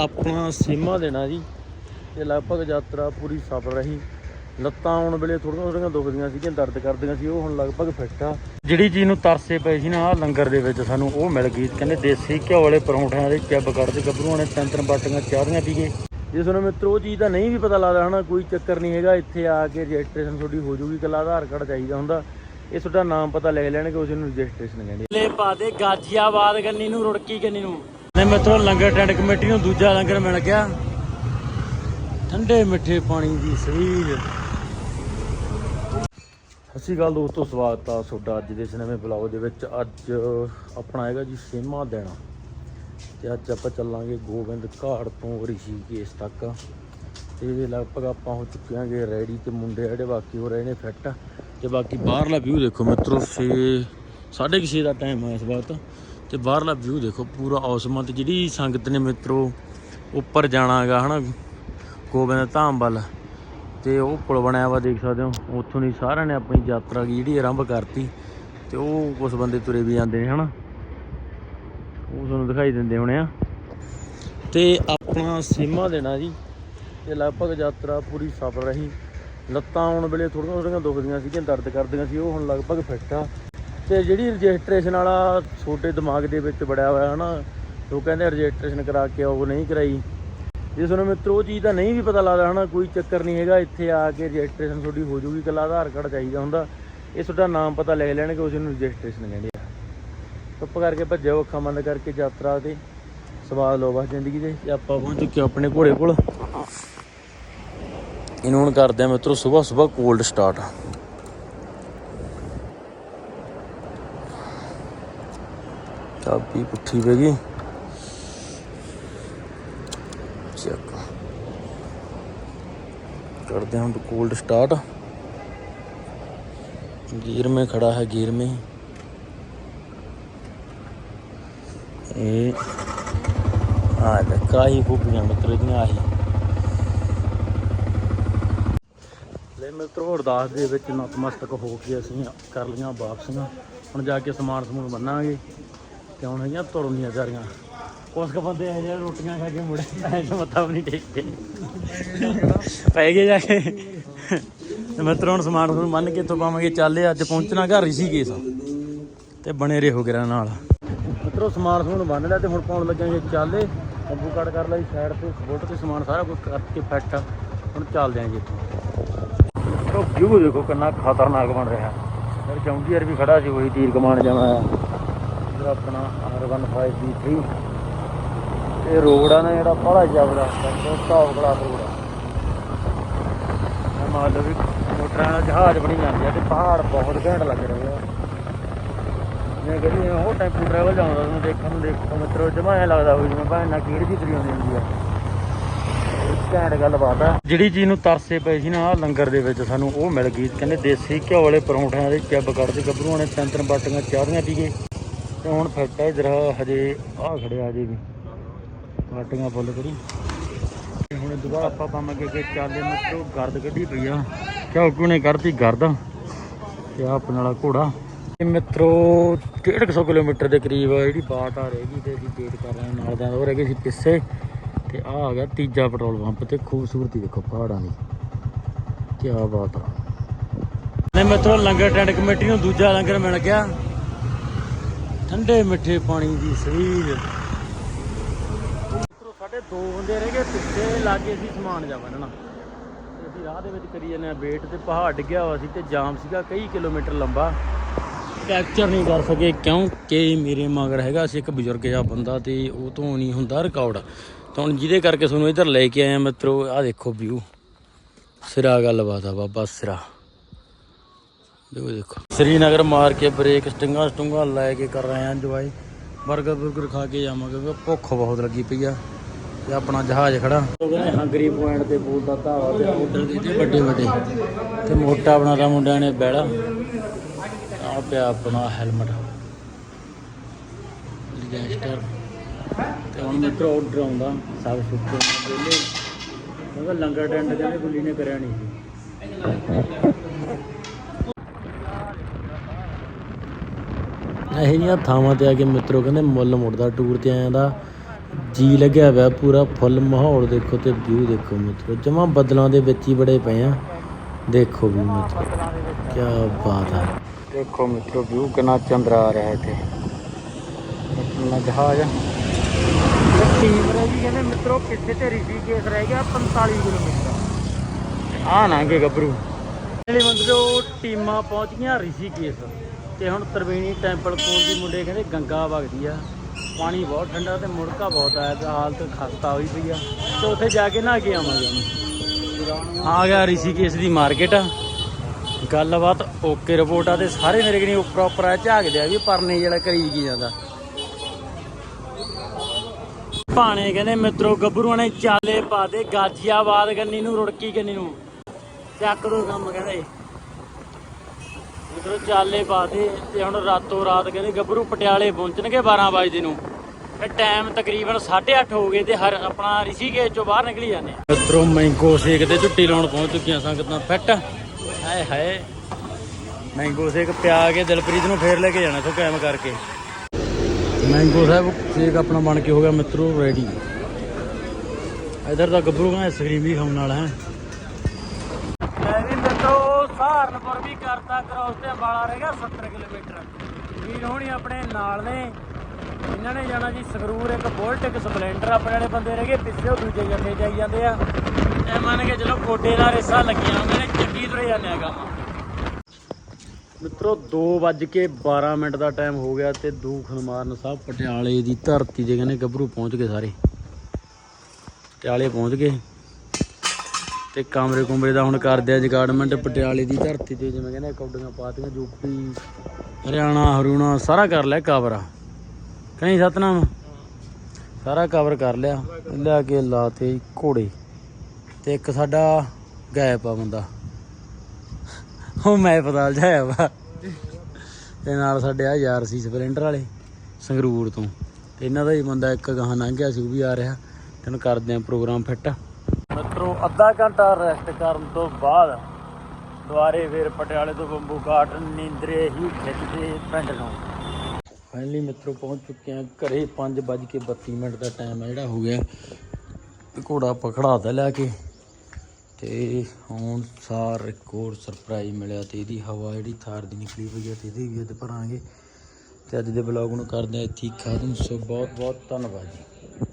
ਆਪਣਾ ਸੀਮਾ ਦੇਣਾ ਜੀ। ਤੇ ਲਗਭਗ ਯਾਤਰਾ ਪੂਰੀ ਸਫਲ ਰਹੀ। ਲੱਤਾਂ ਆਉਣ ਵੇਲੇ ਥੋੜੀਆਂ ਥੋੜੀਆਂ ਦੁਖਦੀਆਂ ਸੀਗੀਆਂ, ਦਰਦ ਕਰਦੀਆਂ ਸੀ, ਉਹ ਹੁਣ ਲਗਭਗ ਫਿੱਟ ਆ। ਜਿਹੜੀ ਚੀਜ਼ ਨੂੰ ਤਰਸੇ ਪਏ ਸੀ ਨਾ, ਆਹ ਲੰਗਰ ਦੇ ਵਿੱਚ ਸਾਨੂੰ ਉਹ ਮਿਲ ਗਈ। ਕਹਿੰਦੇ ਦੇਸੀ ਘਿਓ ਵਾਲੇ ਪਰੌਂਠਿਆਂ ਦੇ ਚੱਬ ਕੱਢਦੇ ਗੱਭਰੂਆਂ ਨੇ ਤਿੰਨ ਤਿੰਨ ਬਾਟੀਆਂ ਚਾਹ ਦੀਆਂ ਜੇ ਤੁਹਾਨੂੰ ਮਿੱਤਰੋ, ਉਹ ਚੀਜ਼ ਦਾ ਨਹੀਂ ਵੀ ਪਤਾ ਲੱਗਦਾ ਹਨਾ, ਕੋਈ ਚੱਕਰ ਨਹੀਂ ਹੈਗਾ। ਇੱਥੇ ਆ ਕੇ ਰਜਿਸਟ੍ਰੇਸ਼ਨ ਤੁਹਾਡੀ ਹੋ ਜੂਗੀ ਇਕੱਲਾ ਆਧਾਰ ਕਾਰਡ ਚਾਹੀਦਾ ਹੁੰਦਾ। ਇਹ ਤੁਹਾਡਾ ਨਾਮ ਪਤਾ ਲਿਖ ਲੈਣਗੇ, ਉਸ ਨੂੰ ਰਜਿਸਟ੍ਰੇਸ਼ਨ ਕਹਿੰਦੇ ਲੈ ਪਾ ਦੇ, ਗਾਜੀਆਬਾਦ ਗੰਨੀ ਨੂੰ, ਰੁੜਕੀ ਗੰਨੀ ਨੂੰ। ਨੇ ਮਿੱਤਰੋ ਲੰਗਰ ਟੈਂਟ ਕਮੇਟੀ ਨੂੰ ਦੂਜਾ ਲੰਗਰ ਮਿਲ ਗਿਆ। ਠੰਡੇ ਮਿੱਠੇ ਪਾਣੀ ਦੀ ਸਵੀਲ ਸਤਿ ਸ਼੍ਰੀ ਦੋਸਤੋ, ਸਵਾਗਤ ਆ ਤੁਹਾਡਾ ਅੱਜ ਦੇ ਇਸ ਨਵੇਂ ਬਲੌਗ ਦੇ ਵਿੱਚ। ਅੱਜ ਆਪਣਾ ਹੈਗਾ ਜੀ ਸੇਮਾ ਦੇਣਾ। ਤੇ ਅੱਜ ਆਪਾਂ ਚੱਲਾਂਗੇ ਗੋਬਿੰਦ ਘਾਟ ਤੋਂ ਰਿਸ਼ੀਕੇਸ਼ ਤੱਕ। ਤੇ ਇਹਦੇ ਲਗਭਗ ਆਪਾਂ ਹੋ ਚੁੱਕੇ ਆਂਗੇ ਰੈਡੀ ਤੇ ਮੁੰਡੇ ਜਿਹੜੇ ਬਾਕੀ ਹੋ ਰਹੇ ਨੇ ਫਿੱਟ ਤੇ ਬਾਕੀ ਬਾਹਰਲਾ ਵਿਊ ਦੇਖੋ ਮਿੱਤਰੋ 6 6:30 ਦਾ ਟਾਈਮ ਆ ਇਸ ਵਕਤ। ਤੇ ਬਾਹਰਲਾ ਵਿਊ ਦੇਖੋ, ਪੂਰਾ ਔਸਮ ਆ ਤੇ ਜਿਹੜੀ ਸੰਗਤ ਨੇ ਮਿੱਤਰੋ, ਉੱਪਰ ਜਾਣਾਗਾ ਹਨਾ? ਗੋਬਿੰਦ ਧਾਮ ਵੱਲ। ਤੇ ਉਹ ਪੁਲ ਬਣਿਆ ਵਾ, ਦੇਖ ਸਕਦੇ ਹੋ। ਉੱਥੋਂ ਦੀ ਸਾਰਿਆਂ ਨੇ ਆਪਣੀ ਯਾਤਰਾ ਜਿਹੜੀ ਆਰੰਭ ਕਰਤੀ। ਤੇ ਉਹ ਕੁਝ ਬੰਦੇ ਤੁਰੇ ਵੀ ਜਾਂਦੇ ਨੇ, ਹਨਾ? ਉਹ ਤੁਹਾਨੂੰ ਦਿਖਾਈ ਦਿੰਦੇ ਹੋਣੇ ਆ। ਤੇ ਆਪਣਾ ਸੀਮਾ ਦੇਣਾ ਜੀ। ਤੇ ਲਗਭਗ ਯਾਤਰਾ ਪੂਰੀ ਸਫਲ ਰਹੀ। ਲੱਤਾਂ ਆਉਣ ਵੇਲੇ ਥੋੜੀਆਂ ਥੋੜੀਆਂ ਦੁਖਦੀਆਂ ਸੀਗੀਆਂ, ਦਰਦ ਕਰਦੀਆਂ ਸੀ। ਉਹ ਹੁਣ ਲਗਭਗ ਫਿੱਟ ਆ। ਤੇ ਜਿਹੜੀ ਰਜਿਸਟ੍ਰੇਸ਼ਨ ਵਾਲਾ ਛੋਟੇ ਦਿਮਾਗ ਦੇ ਵਿੱਚ ਬੜਿਆ ਹੋਇਆ ਹਨਾ, ਉਹ ਕਹਿੰਦੇ ਰਜਿਸਟ੍ਰੇਸ਼ਨ ਕਰਾ ਕੇ ਆਓ ਨਹੀਂ ਕਰਾਈ। ਜੇ ਤੁਹਾਨੂੰ ਮਿੱਤਰੋ ਉਹ ਚੀਜ਼ ਦਾ ਨਹੀਂ ਵੀ ਪਤਾ ਲੱਗਦਾ ਹਨਾ, ਕੋਈ ਚੱਕਰ ਨਹੀਂ ਹੈਗਾ, ਇੱਥੇ ਆ ਕੇ ਰਜਿਸਟ੍ਰੇਸ਼ਨ ਤੁਹਾਡੀ ਹੋ ਜੂਗੀ ਇਕੱਲਾ ਆਧਾਰ ਕਾਰਡ ਚਾਹੀਦਾ ਹੁੰਦਾ। ਇਹ ਤੁਹਾਡਾ ਨਾਮ ਪਤਾ ਲਿਖ ਲੈਣਗੇ, ਉਸ ਨੂੰ ਰਜਿਸਟ੍ਰੇਸ਼ਨ ਕਹਿੰਦੇ ਆ। ਚੁੱਪ ਕਰਕੇ ਭੱਜੋ ਅੱਖਾਂ ਬੰਦ ਕਰਕੇ ਯਾਤਰਾ ਤੇ। ਸਵਾਦ ਲਓ ਬਸ ਜ਼ਿੰਦਗੀ ਦੇ, ਤੇ ਆਪਾਂ ਪਹੁੰਚ ਚੁੱਕੇ ਹਾਂ ਆਪਣੇ ਘੋੜੇ ਕੋਲ। ਇਹਨੂੰ ਹੁਣ ਕਰਦੇ ਆ ਮਿੱਤਰੋ ਸਵੇਰ ਸਵੇਰ ਕੋਲਡ ਸਟਾਰਟ ਚਾਬੀ ਪੁੱਠੀ ਪੈ ਗਈ चेक करते हैं हम तो कोल्ड स्टार्ट गियर में खड़ा है गियर में ये आ ਕਾਹੀ ਖੂਬੀਆਂ ਮਿੱਤਰ ਦੀਆਂ ਆਹੀ ਲੈ ਮਿੱਤਰੋ ਅਰਦਾਸ ਦੇ ਵਿੱਚ ਨਤਮਸਤਕ ਹੋ ਕੇ ਅਸੀਂ ਕਰ ਲਈਆਂ ਵਾਪਸੀਆਂ ਹੁਣ ਜਾ ਕੇ ਸਮਾਨ ਸਮੂਨ ਬੰਨਾਂਗੇ ਤੇ ਹੁਣ ਹੈਗੀਆਂ ਤੁਰਨੀਆਂ ਸਾਰੀਆਂ। ਤਿਆਰੀਆਂ ਕੁਛ ਕੁ ਬੰਦੇ ਇਹ ਜਿਹੜੇ ਰੋਟੀਆਂ ਖਾ ਕੇ ਮੁੜੇ ਐ ਮੱਥਾ ਵੀ ਨਹੀਂ ਟੇਕਦੇ ਪੈ ਗਏ ਜਾ ਕੇ। ਤੇ ਮਿੱਤਰੋ ਹੁਣ ਸਮਾਨ ਸਮੂਨ ਬੰਨ ਕੇ ਇੱਥੋਂ ਪਾਵਾਂਗੇ, ਚੱਲੇ ਅੱਜ ਪਹੁੰਚਣਾ ਘਰ ਹੀ ਰਿਸ਼ੀਕੇਸ਼ ਤੇ ਬਣੇ ਰਹੋ ਗਿਰਾਂ ਨਾਲ। ਮਿੱਤਰੋ, ਸਮਾਨ ਸਮੂਨ ਬੰਨ ਲਿਆ ਤੇ ਹੁਣ ਪਾਉਣ ਲੱਗਾਂਗੇ ਚੱਲੇ ਤੰਬੂ ਕੱਟ ਕਰ ਲਈ ਸਾਈਡ ਤੇ ਸਪੋਰਟ ਤੇ ਸਮਾਨ ਸਾਰਾ ਕੁਝ ਕਰਕੇ ਫਿੱਟ ਹੁਣ ਚੱਲਦੇ ਆਂ ਜੀ ਇੱਥੋਂ। ਮਿੱਤਰੋ ਦੇਖੋ ਕਿੰਨਾ ਖਤਰਨਾਕ ਬਣ ਰਿਹਾ। ਫਿਰ ਚੌਂਕੀਅਰ ਵੀ ਖੜਾ ਸੀ, ਉਹੀ ਤੀਰ ਕਮਾਨ ਜਾਣਾ ਇਧਰ ਆਪਣਾ R15B3 ਇਹ ਰੋਡ ਆ ਨਾ ਜਿਹੜਾ ਬੜਾ ਜ਼ਬਰਦਸਤ ਹੈ ਟੌਪ ਕਲਾਸ ਰੋਡ ਆ ਮੰਨ ਲਓ ਵੀ ਮੋਟਰਾਂ ਦਾ ਜਹਾਜ਼ ਬਣੀ ਜਾਂਦੇ ਆ ਤੇ ਪਹਾੜ ਬਹੁਤ ਘੈਂਟ ਲੱਗ ਰਹੇ ਆ। ਮੈਂ ਕਹਿੰਦੀ ਹਾਂ, ਉਹ ਟੈਂਪੂ ਟਰੈਵਲ ਜਾਂਦਾ ਤੁਹਾਨੂੰ ਦੇਖਣ ਨੂੰ ਦੇਖੋ ਮਿੱਤਰੋ ਜਮਾਇਆ ਲੱਗਦਾ ਹੋਈ ਜਿਵੇਂ ਭਾਵੇਂ ਨਾ ਕੀੜ ਦੀ ਤਰੀ ਆਉਂਦੀ ਹੁੰਦੀ ਆ। ਘੈਂਟ ਗੱਲਬਾਤ ਆ। ਜਿਹੜੀ ਚੀਜ਼ ਨੂੰ ਤਰਸੇ ਪਏ ਸੀ ਨਾ ਲੰਗਰ ਦੇ ਵਿੱਚ ਸਾਨੂੰ ਉਹ ਮਿਲ ਗਈ। ਕਹਿੰਦੇ ਦੇਸੀ ਘਿਓ ਵਾਲੇ ਪਰੌਂਠਿਆਂ ਦੇ ਚੱਬ ਕੱਢਦੇ ਗੱਭਰੂਆਂ ਨੇ ਤਿੰਨ ਤਿੰਨ ਬਾਟੀਆਂ ਚਾਹ ਦੀਆਂ ਪੀ ਗਏ। ਤੇ ਹੁਣ ਫਿੱਟ ਆ ਇਧਰ, ਹਜੇ ਆ ਖੜਿਆ ਹਜੇ ਵੀ। ਬਾਟੀਆਂ ਫੁੱਲ ਕਰੀ ਤੇ ਹੁਣ ਦੁਬਾਰਾ ਆਪਾਂ ਪਾਵਾਂਗੇ ਕਿ ਚਾਲੇ ਮਿੱਤਰੋ ਗਰਦ ਕੱਢੀ ਪਈ ਆ। ਕਿਉਂ ਨੇ ਕੱਢਤੀ ਗਰਦ? ਤੇ ਆ ਆਪਣੇ ਘੋੜਾ। ਇਹ ਮਿੱਤਰੋ 150 ਕਿਲੋਮੀਟਰ ਦੇ ਕਰੀਬ ਜਿਹੜੀ ਬਾਟ ਆ ਰਹੇਗੀ ਤੇ ਅਸੀਂ ਵੇਟ ਕਰ ਰਹੇ ਹਾਂ, ਨਾਲ ਦਾ ਹੋ ਰਹੇ ਸੀ ਪਿੱਛੇ। ਤੇ ਆ ਆ ਗਿਆ ਤੀਜਾ ਪੈਟਰੋਲ ਪੰਪ ਤੇ ਖੂਬਸੂਰਤੀ ਦੇਖੋ ਪਹਾੜਾਂ ਦੀ। ਕੀ ਬਾਤ ਆ। ਨੇ ਮਿੱਤਰੋ ਲੰਗਰ ਟੈਂਟ ਕਮੇਟੀ ਨੂੰ ਦੂਜਾ ਲੰਗਰ ਮਿਲ ਗਿਆ। ਠੰਡੇ ਮਿੱਠੇ ਪਾਣੀ ਦੀ ਸਵੀਲ ਮਿੱਤਰੋ ਸਾਡੇ ਦੋ ਬੰਦੇ ਰਹਿ ਗਏ ਪਿੱਛੇ ਲਾਗੇ ਸੀ ਸਮਾਨ ਜਾ ਬੰਨਣਾ ਅਸੀਂ ਰਾਹ ਦੇ ਵਿੱਚ ਕਰੀ ਜਾਂਦੇ ਆ ਵੇਟ ਤੇ ਪਹਾੜ ਡਿੱਗਿਆ ਹੋਇਆ ਸੀ ਤੇ ਜਾਮ ਸੀਗਾ ਕਈ ਕਿਲੋਮੀਟਰ ਲੰਬਾ। ਕੈਪਚਰ ਨਹੀਂ ਕਰ ਸਕੇ ਕਿਉਂਕਿ ਮੇਰੇ ਮਗਰ ਹੈਗਾ ਸੀ ਇੱਕ ਬਜ਼ੁਰਗ ਜਿਹਾ ਬੰਦਾ ਤੇ ਉਹ ਤੋਂ ਨਹੀਂ ਹੁੰਦਾ ਰਿਕਾਰਡ ਤਾਂ ਹੁਣ ਜਿਹਦੇ ਕਰਕੇ ਤੁਹਾਨੂੰ ਇੱਧਰ ਲੈ ਕੇ ਆਇਆ ਮਿੱਤਰੋ ਆਹ ਦੇਖੋ ਵਿਊ ਸਿਰਾ ਗੱਲਬਾਤ ਆ ਬਾਬਾ ਸਿਰਾ। ਦੇਖੋ ਦੇਖੋ। ਸ੍ਰੀਨਗਰ ਮਾਰ ਕੇ ਬ੍ਰੇਕ ਸਟਿੰਗਾ ਸਟੁੰਗਾਂ ਲੈ ਕੇ ਕਰ ਰਹੇ ਆਂ ਇੰਜੋਏ 버ਗਰ ਬੁਰਗਰ ਖਾ ਕੇ ਜਾਵਾਂਗੇ ਭੁੱਖ ਬਹੁਤ ਲੱਗੀ ਪਈ ਆ ਤੇ ਆਪਣਾ ਜਹਾਜ਼ ਖੜਾ। ਕਹਿੰਦੇ ਹੰਗਰੀ ਪੁਆਇੰਟ ਤੇ ਬੋਲਦਾ ਧਾਵਾ ਤੇ ਆਰਡਰ ਦੇ ਤੇ ਵੱਡੇ ਵੱਡੇ। ਤੇ ਮੋਟਾ ਬਣਾਦਾ ਮੁੰਡਿਆਂ ਨੇ ਬੈੜਾ ਆ ਪਿਆ ਆਪਣਾ ਹੈਲਮਟ ਗੈਂਗਸਟਰ ਤੇ ਹੁਣ ਮਿੱਤਰੋ ਆਰਡਰ ਆਉਂਦਾ ਸਭ ਸੁੱਕੇ ਵੇਲੇ ਕਿਉਂਕਿ ਲੰਗਰ ਟੈਂਟ ਕਹਿੰਦੇ ਗੁੱਲੀ ਨੇ ਕਰਿਆ ਨਹੀਂ ਸੀ। ਇਹ ਜੀਆਂ ਥਾਵਾਂ ਤੇ ਆ ਕੇ ਮਿੱਤਰੋ ਕਹਿੰਦੇ ਮੁੱਲ ਮੁੜਦਾ ਟੂਰ ਤੇ ਆਇਆਂ ਦਾ। ਜੀ ਲੱਗਿਆ ਹੋਇਆ ਪੂਰਾ ਫੁੱਲ ਮਾਹੌਲ ਦੇਖੋ ਤੇ ਵਿਊ ਦੇਖੋ ਮਿੱਤਰੋ। ਜਮਾ ਬੱਦਲਾਂ ਦੇ ਵਿੱਚ ਹੀ ਬੜੇ ਪਏ ਆ। ਦੇਖੋ ਵੀ ਮਿੱਤਰੋ ਕੀ ਬਾਤ ਹੈ ਦੇਖੋ ਮਿੱਤਰੋ ਵਿਊ ਕਿੰਨਾ ਚੰਦਰਾ ਆ ਰਿਹਾ ਇੱਥੇ। ਆਪਣਾ ਜਹਾਜ਼ ਟੀਮ ਰਹਿ ਕਹਿੰਦੇ ਮਿੱਤਰੋ ਪਿੱਛੇ ਤੇ ਰਿਸ਼ੀਕੇਸ਼ ਰਹਿ ਗਿਆ 45 ਕਿਲੋਮੀਟਰ ਆ ਨਾਂਗੇ ਗੱਭਰੂ ਜਿਹੜੇ ਮਿੱਤਰੋ ਟੀਮਾਂ ਪਹੁੰਚ ਗਈਆਂ ਰਿਸ਼ੀਕੇਸ਼। ਤੇ ਹੁਣ ਤਰਵੇਣੀ ਟੈਂਪਲ ਕੋਲ ਦੀ ਮੁੰਡੇ ਕਹਿੰਦੇ ਗੰਗਾ ਵਗਦੀ ਆ। ਪਾਣੀ ਬਹੁਤ ਠੰਡਾ ਤੇ ਮੁੜਕਾ ਬਹੁਤ ਆਇਆ ਤੇ ਹਾਲਤ ਖਸਤਾ ਹੋਈ ਪਈ ਆ। ਤੇ ਉੱਥੇ ਜਾ ਕੇ ਨਹਾ ਕੇ ਆਵਾਂਗੇ ਹੁਣ ਆ ਗਿਆ ਰਿਸ਼ੀਕੇਸ਼ ਦੀ ਮਾਰਕੀਟ ਗੱਲਬਾਤ ਓਕੇ ਰਿਪੋਰਟ ਆ ਤੇ ਸਾਰੇ ਮੇਰੇ ਕਨੀ ਉੱਪਰ ਆ ਝਾਕਦੇ ਆ ਵੀ ਪਰਨੇ ਜਿਹੜਾ ਕਰੀ ਕੀ ਜਾਂਦਾ। ਭਾਣੇ ਕਹਿੰਦੇ ਮਿੱਤਰੋ ਗੱਭਰੂਆਂ ਨੇ ਚਾਲੇ ਪਾ ਦੇ ਗਾਜੀਆਬਾਦ ਗੰਨੀ ਨੂੰ, ਰੁੜਕੀ ਗੰਨੀ ਨੂੰ। ਚੱਕ ਦੋ ਕੰਮ ਕਹਿੰਦੇ। ਮਿੱਤਰੋ ਚਾਲੇ ਪਾ ਤੇ ਹੁਣ ਰਾਤੋਂ ਰਾਤ ਕਹਿੰਦੇ ਗੱਭਰੂ ਪਟਿਆਲੇ ਪਹੁੰਚਣਗੇ 12 ਵਜੇ ਨੂੰ। ਤੇ ਟਾਈਮ ਤਕਰੀਬਨ 8:30 ਹੋ ਗਏ ਤੇ ਹਰ ਆਪਣਾ ਰਿਸ਼ੀਕੇਸ਼ ਚੋਂ ਬਾਹਰ ਨਿਕਲੀ ਜਾਂਦੇ ਆ। ਮੈਂਗੋ ਸ਼ੇਕ ਤੇ ਝੁੱਟੀ ਲਾਉਣ ਪਹੁੰਚ ਚੁੱਕੀਆਂ ਸੰਗਤਾਂ, ਫਿੱਟ। ਹਾਏ ਹਾਏ। ਮੈਂਗੋ ਸ਼ੇਕ ਪਿਆ ਕੇ ਦਿਲਪ੍ਰੀਤ ਨੂੰ ਫੇਰ ਲੈ ਕੇ ਜਾਣਾ ਸੋ ਕਾਇਮ ਕਰਕੇ। ਮੈਂਗੋ ਸਾਹਿਬ, ਸ਼ੇਕ ਆਪਣਾ ਬਣ ਕੇ ਹੋ ਗਿਆ ਮਿੱਤਰੋ ਰੈਡੀ ਇਧਰ ਤਾਂ ਗੱਭਰੂ ਕਹਿੰਦਾ ਆਈਸਕ੍ਰੀਮ ਵੀ ਖਾਣ ਵਾਲਾ ਹੈ। ਸਹਾਰਨਪੁਰ ਵੀ ਕਰਤਾ ਕ੍ਰੋਸ ਤੇ ਅੰਬਾਲਾ ਰਹਿ ਗਿਆ 70 ਕਿਲੋਮੀਟਰ। ਵੀਰ ਹੋਣੀ ਆਪਣੇ ਨਾਲ ਨੇ। ਇਹਨਾਂ ਨੇ ਜਾਣਾ ਜੀ ਸੰਗਰੂਰ, ਇੱਕ ਬੁਲਟ, ਇੱਕ ਸਪਲੈਂਡਰ। ਆਪਣੇ ਵਾਲੇ ਬੰਦੇ ਰਹਿ ਗਏ, ਪਿੱਛੇ ਉਹ ਦੂਜੇ ਜੱਥੇ ਜਾਈ ਜਾਂਦੇ ਆ। ਇਹ ਮੰਨ ਕੇ ਚਲੋ ਕੋਡੇ ਦਾ ਰੇਸਾ ਲੱਗੀਆਂ ਹੁੰਦੇ ਨੇ, ਚੱਕੀ ਤੁਰੇ ਜਾਂਦੇ ਆ ਕੰਮ। ਮਿੱਤਰੋ 2:12 ਮਿੰਟ ਦਾ ਟਾਈਮ ਹੋ ਗਿਆ ਤੇ ਦੂਖ ਮਾਰਨ ਸਾਹਿਬ, ਪਟਿਆਲੇ ਦੀ ਧਰਤੀ ਦੇ ਕਹਿੰਦੇ ਗੱਭਰੂ ਪਹੁੰਚ ਗਏ ਸਾਰੇ। ਪਟਿਆਲੇ ਪਹੁੰਚ ਗਏ। ਤੇ ਕਮਰੇ ਕੁਮਰੇ ਦਾ ਹੁਣ ਕਰਦੇ ਆ ਜਗਾਰਡਮੈਂਟ ਪਟਿਆਲੇ ਦੀ ਧਰਤੀ ਤੇ ਜਿਵੇਂ ਕਹਿੰਦੇ ਕੌਡੀਆਂ ਪਾਤੀਆਂ, ਯੂਪੀ, ਹਰਿਆਣਾ ਹਰੂਣਾ ਸਾਰਾ ਕਰ ਲਿਆ ਕਵਰ ਕਹੀਂ ਸਤਨਾਮ? ਸਾਰਾ ਕਵਰ ਕਰ ਲਿਆ। ਲਿਆ ਕੇ ਲਾਤੇ ਘੋੜੇ। ਤੇ ਇੱਕ ਸਾਡਾ ਗਾਇਬ ਆ ਬੰਦਾ। ਉਹ ਮੈਂ ਪਤਾਲ ਜਾਇਆ ਵਾ। ਤੇ ਨਾਲ ਸਾਡੇ ਆ ਯਾਰ ਸੀ ਸਪਲੈਂਡਰ ਵਾਲੇ, ਸੰਗਰੂਰ ਤੋਂ। ਤੇ ਇਹਨਾਂ ਦਾ ਹੀ ਬੰਦਾ ਇੱਕ ਗਾਹਾਂ ਲੰਘ ਗਿਆ ਸੀ, ਉਹ ਵੀ ਆ ਰਿਹਾ। ਤੈਨੂੰ ਕਰਦੇ ਆ ਪ੍ਰੋਗਰਾਮ ਫਿੱਟ। ਮਿੱਤਰੋ, ਅੱਧਾ ਘੰਟਾ ਰੈਸਟ ਕਰਨ ਤੋਂ ਬਾਅਦ ਦੁਆਰੇ ਫਿਰ ਪਟਿਆਲੇ ਤੋਂ ਬੰਬੂ ਘਾਟ ਨੀਂਦਰੇ ਹੀ ਖਿੱਚਦੇ ਪਿੰਡ ਨੂੰ। ਫਾਈਨਲੀ ਮਿੱਤਰੋ, ਪਹੁੰਚ ਚੁੱਕੇ ਆ ਘਰੇ 5:32 ਮਿੰਟ ਦਾ ਟਾਈਮ ਆ ਜਿਹੜਾ, ਹੋ ਗਿਆ। ਤੇ ਘੋੜਾ ਪਖੜਾਤਾ ਲੈ ਕੇ ਤੇ ਹੁਣ ਸਾਰ ਇੱਕ ਹੋਰ ਸਰਪ੍ਰਾਈਜ਼ ਮਿਲਿਆ ਤੇ ਇਹਦੀ ਹਵਾ ਜਿਹੜੀ ਥਾਰ ਦੀ ਨਿਕਲੀ ਹੋਈ ਹੈ ਤੇ ਇਹਦੇ ਵੀ ਅੱਜ ਭਰਾਂਗੇ। ਤੇ ਅੱਜ ਦੇ ਬਲੌਗ ਨੂੰ ਕਰਦੇ ਆ ਇੱਥੇ ਹੀ ਸੋ ਬਹੁਤ ਬਹੁਤ ਧੰਨਵਾਦ ਜੀ।